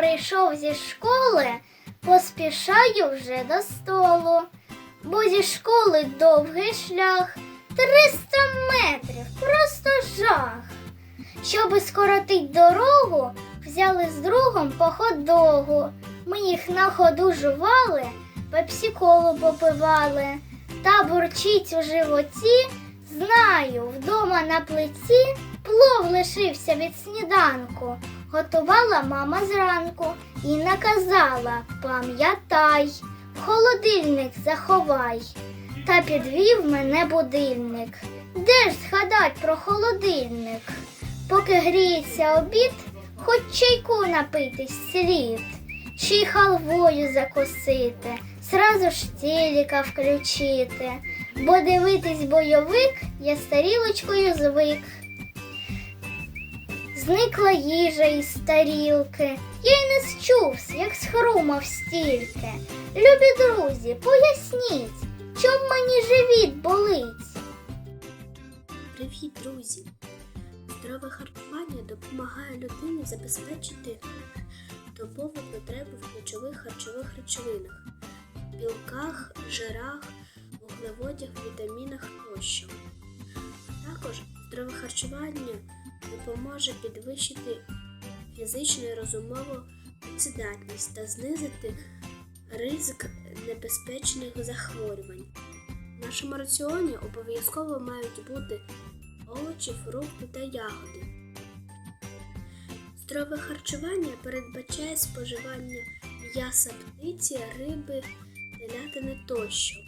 прийшов зі школи, поспішаю вже до столу, бо зі школи довгий шлях 300 метрів, просто жах. Щоби скоротить дорогу, взяли з другом по хот-догу. Ми їх на ходу жували, пепсі-колу попивали. Та бурчить у животі, знаю, вдома на плиті плов лишився від сніданку. Готувала мама зранку і наказала пам'ятай, холодильник заховай. Та підвів мене будильник. Де ж згадать про холодильник? Поки гріється обід, хоч чайку напитись слід, чи халвою закусити, зразу ж телека включити, бо дивитись бойовик я старілочкою звик. Зникла їжа із тарілки, я й не счувсь, як схрумав стільки. Любі друзі, поясніть, чом мені живіт болить? Привіт, друзі! Здорове харчування допомагає людині забезпечити добову потребу в ключових харчових речовинах, білках, жирах, вуглеводях, вітамінах тощо. А також здорове харчування допоможе підвищити фізичну і розумову працездатність та знизити ризик небезпечних захворювань. В нашому раціоні обов'язково мають бути овочі, фрукти та ягоди. Здорове харчування передбачає споживання м'яса птиці, риби, телятини тощо.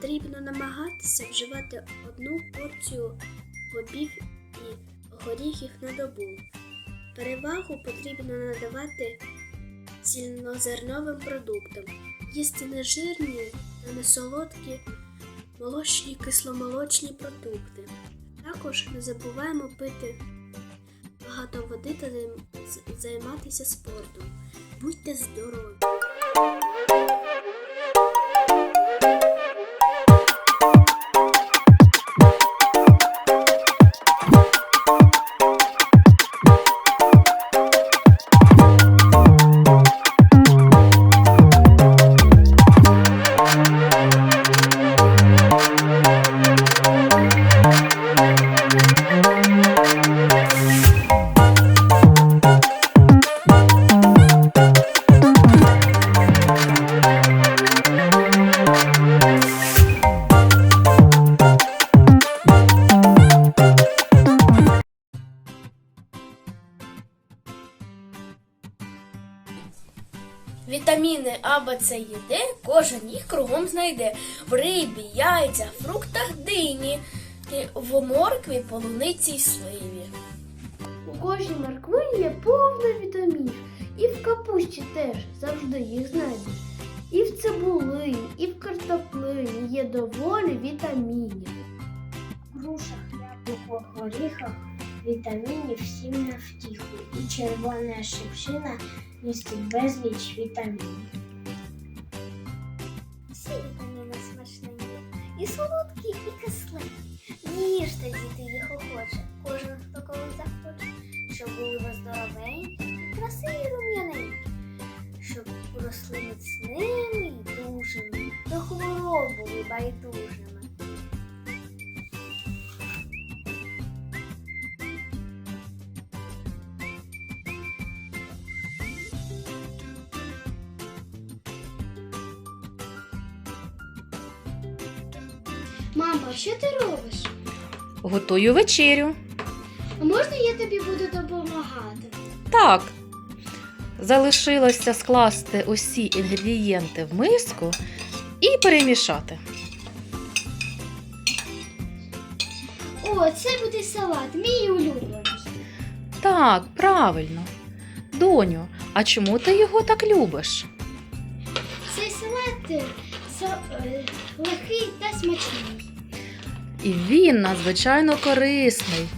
Потрібно намагатися вживати одну порцію бобів і горіхів на добу. Перевагу потрібно надавати цільнозерновим продуктам, їсти нежирні та несолодкі молочні кисломолочні продукти. Також не забуваємо пити багато води та займатися спортом. Будьте здорові! Вітаміни А, Б, С, Е, Д кожен їх кругом знайде. В рибі, яйцях, фруктах дині, і в моркві, полуниці й сливі. У кожній морквині є повно вітамінів. І в капусті теж завжди їх знайдеш. І в цибулині, і в картоплині є доволі вітамінів. В грушах, яблуках, горіхах вітамінів всім на втіху. І червона шипшина містить безліч вітамінів. Всі вітаміни смачненькі, і солодкі, і кислі. Їжте, діти, Мама, що ти робиш? Готую вечерю. А можна я тобі буду допомагати? Так. Залишилося скласти усі інгредієнти в миску і перемішати. О, це буде салат, мій улюблений. Так, правильно. Доню, а чому ти його так любиш? Цей салат е, са- е, легкий та смачний. І він надзвичайно корисний.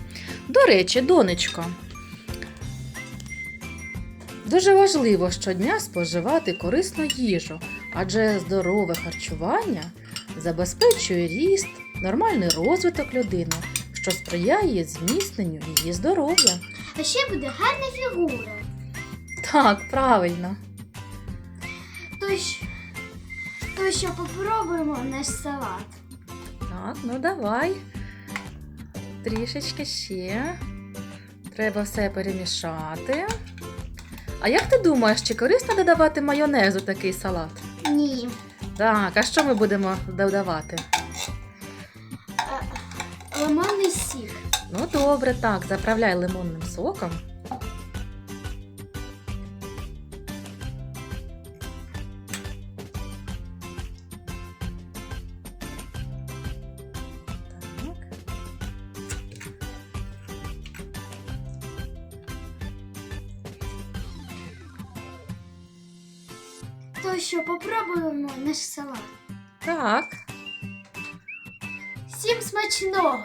До речі, донечко. Дуже важливо щодня споживати корисну їжу, адже здорове харчування забезпечує ріст, нормальний розвиток людини, що сприяє зміцненню її здоров'я. А ще буде гарна фігура. Так, правильно. Тож, то що попробуємо наш салат. Так, ну давай. Трішечки ще. Треба все перемішати. А як ти думаєш, чи корисно додавати майонез у такий салат? Ні. Так, а що ми будемо додавати? Лимонний сік. Ну добре, так, заправляй лимонним соком. То що попробуємо наш салат. Так, Всім смачного!